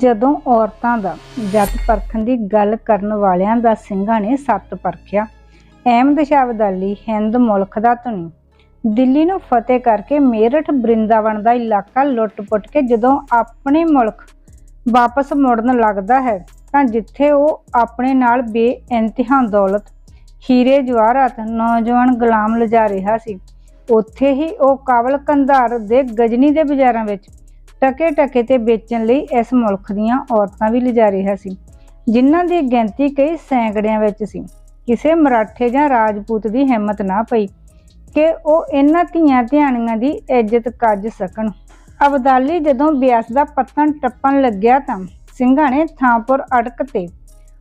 ਜਦੋਂ ਔਰਤਾਂ ਦਾ ਜੱਟ ਪਰਖਣ ਦੀ ਗੱਲ ਕਰਨ ਵਾਲਿਆਂ ਦਾ ਸਿੰਘਾਂ ਨੇ ਸੱਤ ਪਰਖਿਆ। ਅਹਿਮਦ ਸ਼ਾਹ ਅਬਦਾਲੀ ਹਿੰਦ ਮੁਲਕ ਦਾ ਧਨੀ। ਦਿੱਲੀ ਨੂੰ ਫਤਿਹ ਕਰਕੇ ਮੇਰਠ ਬ੍ਰਿੰਦਾਵਨ ਦਾ ਇਲਾਕਾ ਲੁੱਟ-ਪੁੱਟ ਕੇ ਜਦੋਂ ਆਪਣੇ ਮੁਲਕ ਵਾਪਸ ਮੁੜਨ ਲੱਗਦਾ ਹੈ, ਤਾਂ ਜਿੱਥੇ ਉਹ ਆਪਣੇ ਨਾਲ ਬੇਇੰਤਹਾ ਦੌਲਤ, ਹੀਰੇ ਜਵਾਹਰਾਤ ਨੌਜਵਾਨ ਗੁਲਾਮ ਲਿਜਾ ਰਿਹਾ ਸੀ, ਉੱਥੇ ਹੀ ਉਹ ਕਾਬਲ ਕੰਧਾਰ ਦੇ ਗਜਨੀ ਦੇ ਬਾਜ਼ਾਰਾਂ ਵਿੱਚ ਟਕੇ ਟਕੇ ਤੇ ਵੇਚਣ ਲਈ ਇਸ ਮੁਲਕ ਦੀਆਂ ਔਰਤਾਂ ਵੀ ਲਿਜਾ ਰਿਹਾ ਸੀ, ਜਿਨ੍ਹਾਂ ਦੀ ਗਿਣਤੀ ਕਈ ਸੈਂਕੜਿਆਂ ਵਿੱਚ ਸੀ। ਕਿਸੇ ਮਰਾਠੇ ਜਾਂ ਰਾਜਪੂਤ ਦੀ ਹਿੰਮਤ ਨਾ ਪਈ ਕਿ ਉਹ ਇਹਨਾਂ ਧੀਆਂ ਧਿਆਣੀਆਂ ਦੀ ਇੱਜ਼ਤ ਕੱਜ ਸਕਣ। ਅਬਦਾਲੀ ਜਦੋਂ ਬਿਆਸ ਦਾ ਪੱਤਨ ਟੱਪਣ ਲੱਗਿਆ ਤਾਂ ਸਿੰਘਾਂ ਨੇ ਥਾਂਪੁਰ ਅੜਕ ਤੇ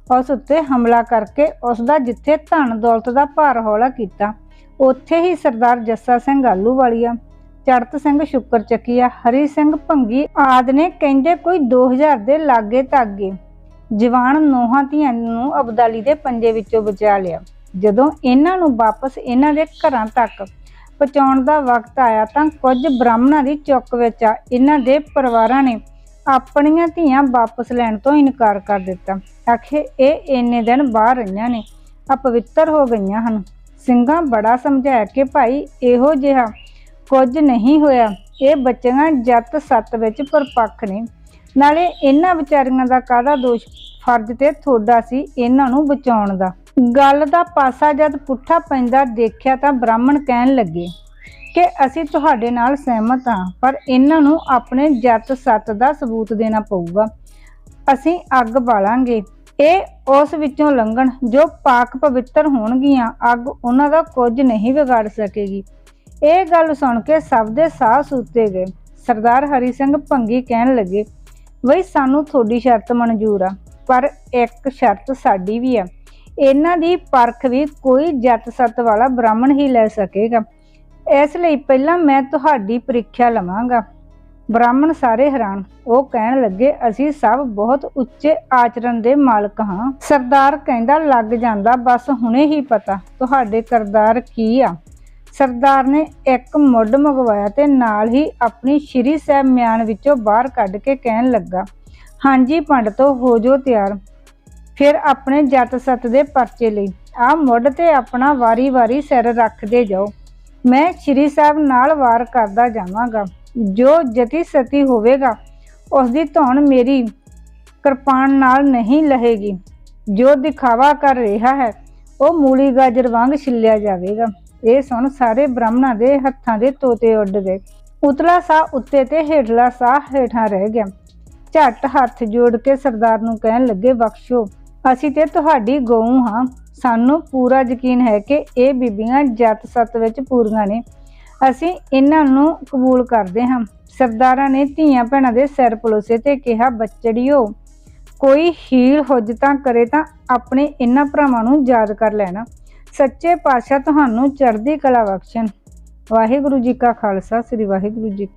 ਉਸ ਉੱਤੇ ਹਮਲਾ ਕਰਕੇ ਉਸ ਦਾ ਜਿੱਥੇ ਧਨ ਦੌਲਤ ਦਾ ਭਾਰ ਹੌਲਾ ਕੀਤਾ, ਉੱਥੇ ਹੀ ਸਰਦਾਰ ਜੱਸਾ ਸਿੰਘ ਆਲੂਵਾਲੀਆ ਚੜਤ ਸਿੰਘ ਸ਼ੁਕਰ ਚੱਕੀਆ ਹਰੀ ਸਿੰਘ ਭੰਗੀ ਆਦ ਨੇ ਕਹਿੰਦੇ ਕੋਈ 2000 ਦੇ ਲਾਗੇ ਤਾਗੇ ਜਵਾਨ ਨੋਹਾਂ ਧੀਆਂ ਨੂੰ ਅਬਦਾਲੀ ਦੇ ਪੰਜੇ ਵਿੱਚੋਂ ਬਚਾ ਲਿਆ। ਜਦੋਂ ਇਹਨਾਂ ਨੂੰ ਵਾਪਸ ਇਹਨਾਂ ਦੇ ਘਰਾਂ ਤੱਕ ਪਹੁੰਚਾਉਣ ਦਾ ਵਕਤ ਆਇਆ ਤਾਂ ਕੁਝ ਬ੍ਰਾਹਮਣਾਂ ਦੀ ਚੁੱਕ ਵਿੱਚ ਆ, ਇਹਨਾਂ ਦੇ ਪਰਿਵਾਰਾਂ ਨੇ ਆਪਣੀਆਂ ਧੀਆਂ ਵਾਪਸ ਲੈਣ ਤੋਂ ਇਨਕਾਰ ਕਰ ਦਿੱਤਾ। ਆਖੇ, ਇਹ ਇੰਨੇ ਦਿਨ ਬਾਹਰ ਰਹੀਆਂ ਨੇ, ਅਪਵਿੱਤਰ ਹੋ ਗਈਆਂ ਹਨ। ਸਿੰਘਾਂ ਬੜਾ ਸਮਝਾਇਆ ਕਿ ਭਾਈ, ਇਹੋ ਜਿਹਾ ਕੁਝ ਨਹੀਂ ਹੋਇਆ। ਇਹ ਬੱਚੀਆਂ ਜੱਤ ਸੱਤ ਵਿੱਚ ਪਰਪੱਖ ਨੇ। ਨਾਲੇ ਇਹਨਾਂ ਵਿਚਾਰੀਆਂ ਦਾ ਕਾਹਦਾ ਦੋਸ਼? ਫਰਜ਼ ਤੇ ਥੋੜਾ ਸੀ ਇਹਨਾਂ ਨੂੰ ਬਚਾਉਣ ਦਾ। ਗੱਲ ਦਾ ਪਾਸਾ ਜਦ ਪੁੱਠਾ ਪੈਂਦਾ ਦੇਖਿਆ ਤਾਂ ਬ੍ਰਾਹਮਣ ਕਹਿਣ ਲੱਗੇ ਕਿ ਅਸੀਂ ਤੁਹਾਡੇ ਨਾਲ ਸਹਿਮਤ ਹਾਂ, ਪਰ ਇਹਨਾਂ ਨੂੰ ਆਪਣੇ ਜੱਤ ਸੱਤ ਦਾ ਸਬੂਤ ਦੇਣਾ ਪਊਗਾ। ਅਸੀਂ ਅੱਗ ਬਾਲਾਂਗੇ। ਇਹ ਉਸ ਵਿੱਚੋਂ ਲੰਘਣ ਜੋ ਪਾਕ ਪਵਿੱਤਰ ਹੋਣਗੀਆਂ, ਅੱਗ ਉਹਨਾਂ ਦਾ ਕੁਝ ਨਹੀਂ ਵਿਗਾੜ ਸਕੇਗੀ। ਇਹ ਗੱਲ ਸੁਣ ਕੇ ਸਭ ਦੇ ਸਾਹ ਸੁੱਤੇ ਗਏ। ਸਰਦਾਰ ਹਰੀ ਸਿੰਘ ਭੰਗੀ ਕਹਿਣ ਲੱਗੇ, ਬਈ ਸਾਨੂੰ ਤੁਹਾਡੀ ਸ਼ਰਤ ਮਨਜ਼ੂਰ ਆ, ਪਰ ਇੱਕ ਸ਼ਰਤ ਸਾਡੀ ਵੀ ਆ। ਇਹਨਾਂ ਦੀ ਪਰਖ ਵੀ ਕੋਈ ਜੱਟ ਸੱਤ ਵਾਲਾ ਬ੍ਰਾਹਮਣ ਹੀ ਲੈ ਸਕੇਗਾ। ਇਸ ਲਈ ਪਹਿਲਾਂ ਮੈਂ ਤੁਹਾਡੀ ਪ੍ਰੀਖਿਆ ਲਵਾਂਗਾ। ਬ੍ਰਾਹਮਣ ਸਾਰੇ ਹੈਰਾਨ। ਉਹ ਕਹਿਣ ਲੱਗੇ, ਅਸੀਂ ਸਭ ਬਹੁਤ ਉੱਚੇ ਆਚਰਣ ਦੇ ਮਾਲਕ ਹਾਂ। ਸਰਦਾਰ ਕਹਿੰਦਾ, ਲੱਗ ਜਾਂਦਾ, ਬਸ ਹੁਣੇ ਹੀ ਪਤਾ ਤੁਹਾਡੇ ਕਰਦਾਰ ਕੀ ਆ। ਸਰਦਾਰ ਨੇ ਇੱਕ ਮੁੱਢ ਮੰਗਵਾਇਆ ਤੇ ਨਾਲ ਹੀ ਆਪਣੀ ਸ਼੍ਰੀ ਸਾਹਿਬ ਮਿਆਨ ਵਿੱਚੋਂ ਬਾਹਰ ਕੱਢ ਕੇ ਕਹਿਣ ਲੱਗਾ, ਹਾਂਜੀ ਪੰਡਤੋ, ਹੋ ਜੋ ਤਿਆਰ। ਫਿਰ ਆਪਣੇ ਜੱਟ ਸੱਤ ਦੇ ਪਰਚੇ ਲਈ। ਆ ਮੁੱਢ ਤੇ ਆਪਣਾ ਵਾਰੀ-ਵਾਰੀ ਸਿਰ ਰੱਖਦੇ ਜਾਓ। ਮੈਂ ਸ਼੍ਰੀ ਸਾਹਿਬ ਨਾਲ ਵਾਰ ਕਰਦਾ ਜਾਵਾਂਗਾ। ਜੋ ਜਤੀ ਸਤੀ ਹੋਵੇਗਾ ਉਸ ਦੀ ਧੌਣ ਮੇਰੀ ਕਿਰਪਾਨ ਨਾਲ ਨਹੀਂ ਲਹੇਗੀ। ਜੋ ਦਿਖਾਵਾ ਕਰ ਰਿਹਾ ਹੈ, ਉਹ ਮੂਲੀ ਗਾਜਰ ਵਾਂਗ ਛਿੱਲਿਆ ਜਾਵੇਗਾ। ਇਹ ਸੁਣ ਸਾਰੇ ਬ੍ਰਾਹਮਣਾਂ ਦੇ ਹੱਥਾਂ ਦੇ ਤੋਤੇ ਉੱਡ ਗਏ। ਉਤਲਾ ਸਾਹ ਉੱਤੇ ਤੇ ਹੇਠਲਾ ਸਾਹ ਹੇਠਾਂ ਰਹਿ ਗਿਆ। ਝੱਟ ਹੱਥ ਜੋੜ ਕੇ ਸਰਦਾਰ ਨੂੰ ਕਹਿਣ ਲੱਗੇ, ਬਖਸ਼ੋ, ਅਸੀਂ ਤੇ ਤੁਹਾਡੀ ਗਊ ਹਾਂ। ਸਾਨੂੰ ਪੂਰਾ ਯਕੀਨ ਹੈ ਕਿ ਇਹ ਬੀਬੀਆਂ ਜੱਤ ਸੱਤ ਵਿੱਚ ਪੂਰੀਆਂ ਨੇ। ਅਸੀਂ ਇਹਨਾਂ ਨੂੰ ਕਬੂਲ ਕਰਦੇ ਹਾਂ। ਸਰਦਾਰਾਂ ਨੇ ਧੀਆਂ ਭੈਣਾਂ ਦੇ ਸਿਰ ਪਲੋਸੇ ਤੇ ਕਿਹਾ, ਬੱਚੜੀਓ, ਕੋਈ ਹੀਲ ਹੁਜਤਾਂ ਕਰੇ ਤਾਂ ਆਪਣੇ ਇਹਨਾਂ ਭਰਾਵਾਂ ਨੂੰ ਯਾਦ ਕਰ ਲੈਣਾ। ਸੱਚੇ ਪਾਤਸ਼ਾਹ ਤੁਹਾਨੂੰ ਚੜ੍ਹਦੀ ਕਲਾ ਬਖਸ਼ਣ। ਵਾਹਿਗੁਰੂ ਜੀ ਕਾ ਖਾਲਸਾ ਸ੍ਰੀ ਵਾਹਿਗੁਰੂ ਜੀ